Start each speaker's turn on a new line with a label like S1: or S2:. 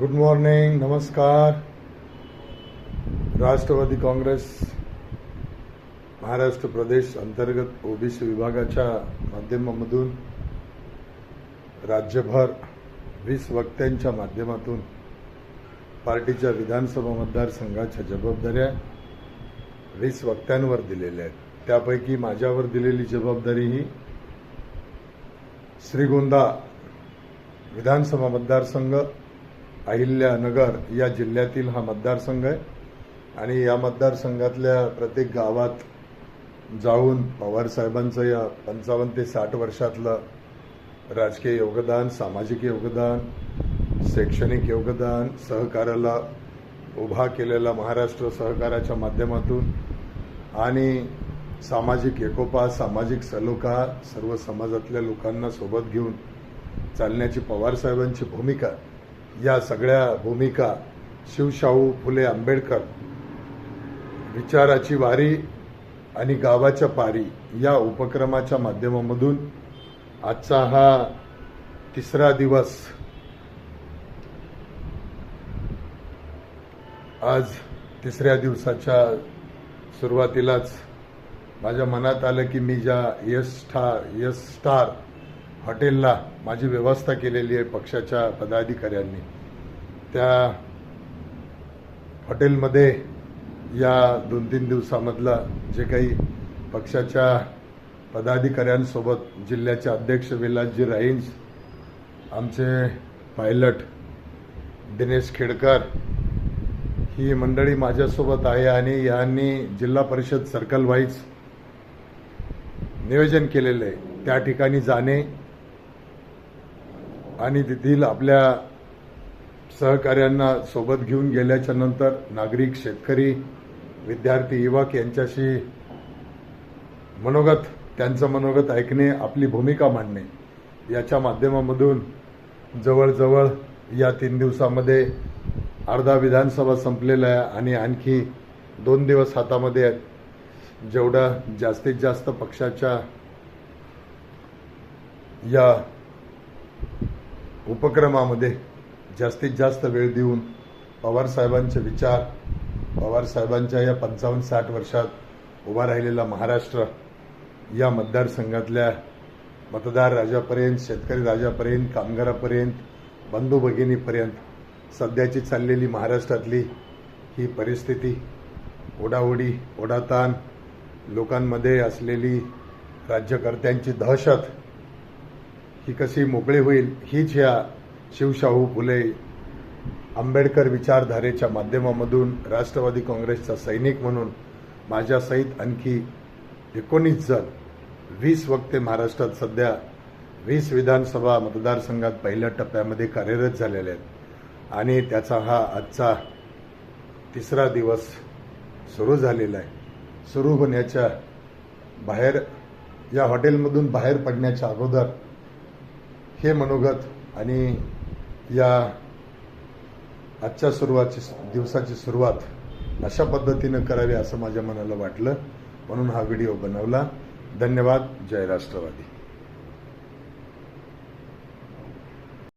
S1: Good morning नमस्कार. राष्ट्रवादी काँग्रेस महाराष्ट्र प्रदेश अंतर्गत OBC विभागाच्या माध्यमामधून राज्यभर वीस वक्त्यांच्या माध्यमातून पार्टीच्या विधानसभा मतदारसंघाच्या जबाबदाऱ्या वीस वक्त्यांवर दिलेल्या आहेत. त्यापैकी माझ्यावर दिलेली जबाबदारी ही श्रीगोंदा विधानसभा मतदारसंघ अहिल्यानगर या जिल्ह्यातील हा मतदारसंघ आहे. आणि या मतदारसंघातल्या प्रत्येक गावात जाऊन पवारसाहेबांचं या पंचावन्न ते साठ वर्षातलं राजकीय योगदान सामाजिक योगदान शैक्षणिक योगदान सहकाराला उभा केलेला महाराष्ट्र सहकाराच्या माध्यमातून आणि सामाजिक एकोपा सामाजिक सलोखा सर्व समाजातल्या लोकांना सोबत घेऊन चालण्याची पवारसाहेबांची भूमिका या सगळ्या भूमिका शिवशाहू फुले आंबेडकर विचाराची वारी आणि गावाच्या पारी या उपक्रमाच्या माध्यमामधून आजचा हा तिसरा दिवस आज तिसऱ्या दिवसाच्या सुरुवातीलाच माझ्या मनात आलं की मी ज्या यश ठा यश स्टार हॉटेलला माझी व्यवस्था केलेली आहे पक्षाच्या पदाधिकाऱ्यांनी. त्या हॉटेलमध्ये या दोन तीन दिवसामधला जे काही पक्षाच्या पदाधिकाऱ्यांसोबत जिल्ह्याचे अध्यक्ष विलासजी राईंज आमचे पायलट दिनेश खेडकर ही मंडळी माझ्यासोबत आहे आणि यांनी जिल्हा परिषद सर्कल वाईज नियोजन केलेलं आहे. त्या ठिकाणी जाणे आणि तेथील आपल्या सहकार्यांना सोबत घेऊन गेल्याच्यानंतर नागरिक शेतकरी विद्यार्थी युवक यांच्याशी मनोगत त्यांचं मनोगत ऐकणे आपली भूमिका मांडणे. याच्या माध्यमामधून जवळजवळ या तीन दिवसामध्ये अर्धा विधानसभा संपलेला आहे आणि आणखी दोन दिवस हातामध्ये आहेत. जेवढा जास्तीत जास्त पक्षाच्या या उपक्रमामध्ये जास्तीत जास्त वेळ देऊन पवारसाहेबांचे विचार पवारसाहेबांच्या या पंचावन्न साठ वर्षात उभा राहिलेला महाराष्ट्र या मतदारसंघातल्या मतदार राजापर्यंत शेतकरी राजापर्यंत कामगारापर्यंत बंधू भगिनीपर्यंत सध्याची चाललेली महाराष्ट्रातली ही परिस्थिती ओढाओढी ओढाताण लोकांमध्ये असलेली राज्यकर्त्यांची दहशत ती कशी मोकळी होईल हीच ह्या शिवशाहू फुले आंबेडकर विचारधारेच्या माध्यमामधून राष्ट्रवादी काँग्रेसचा सैनिक म्हणून माझ्यासहित आणखी एकोणीस जण वीस वक्ते महाराष्ट्रात सध्या वीस विधानसभा मतदारसंघात पहिल्या टप्प्यामध्ये कार्यरत झालेले आहेत. आणि त्याचा हा आजचा तिसरा दिवस सुरू झालेला आहे. सुरू होण्याच्या बाहेर या हॉटेलमधून बाहेर पडण्याच्या अगोदर हे मनोगत आणि या आजच्या सुरुवातची दिवसाची सुरुवात अशा पद्धतीनं करावी असं माझ्या मनाला वाटलं. म्हणून हा व्हिडिओ बनवला. धन्यवाद. जय राष्ट्रवादी.